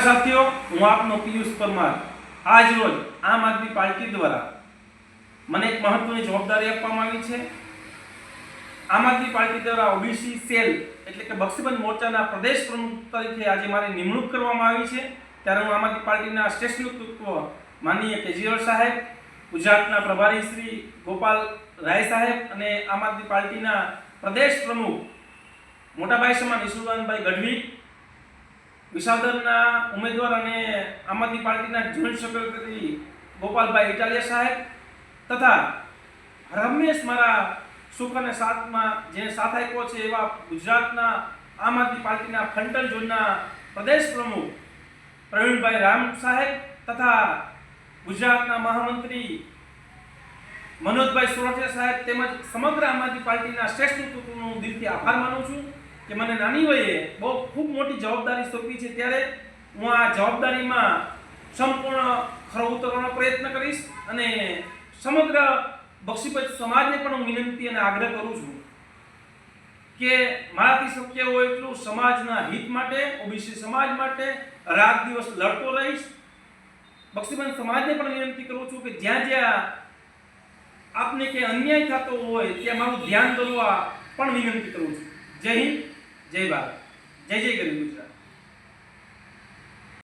સાથીઓ, હું આપનો પિયુષ પરમાર આજ રોજ આમ આદમી પાર્ટી દ્વારા મને એક મહત્વની જવાબદારી આપવામાં આવી છે. આમ આદમી પાર્ટી દ્વારા ઓબીસી સેલ એટલે કે બક્ષીબંધ મોરચાના પ્રદેશ પ્રમુખ તરીકે આજે મારી નિમણૂક કરવામાં આવી છે. ત્યારે હું આમ આદમી પાર્ટીના શ્રેષ્ઠ નેતૃત્વ માનનીય કેજરીવાલ સાહેબ, ગુજરાતના પ્રભારી શ્રી ગોપાલ રાય સાહેબ અને આમ આદમી પાર્ટીના પ્રદેશ પ્રમુખ મોટાભાઈ સમાન ઈશ્વરભાઈ ગઢવી વિસાવદરના ઉમેદવાર અને આમ આદમી પાર્ટીના જોઈન્ટ સેક્રેટરી ગોપાલભાઈ ઇટાલિયા સાહેબ તથા રમેશ મારા સુખ અને સાથમાં જે સાથ આપ્યો છે એવા ગુજરાતના આમ આદમી પાર્ટીના ફંટન ઝોનના પ્રદેશ પ્રમુખ પ્રવીણભાઈ રામ સાહેબ તથા ગુજરાતના મહામંત્રી મનોજભાઈ સુરઠિયા સાહેબ તેમજ સમગ્ર આમ આદમી પાર્ટીના શ્રેષ્ઠ નેતૃત્વનો દિલથી આભાર માનું છું. કે મને નાની વયે બહુ ખૂબ મોટી જવાબદારી સોંપી છે, ત્યારે હું આ જવાબદારીમાં સંપૂર્ણ ખરો ઉતરવાનો પ્રયત્ન કરીશ અને સમગ્ર બક્ષીપત સમાજને પણ હું વિનંતી અને આગ્રહ કરું છું કે મારાથી શક્ય હોય એટલું સમાજના હિત માટે, ઓબીસી સમાજ માટે રાત દિવસ લડતો રહીશ. બક્ષીબંધ સમાજને પણ વિનંતી કરું છું કે જ્યાં જ્યાં આપને કે અન્યાય થતો હોય, ત્યાં મારું ધ્યાન દોરવા પણ વિનંતી કરું છું. જય હિન્દ. જય ભારત. જય જય ગરીબ ગુજરાત.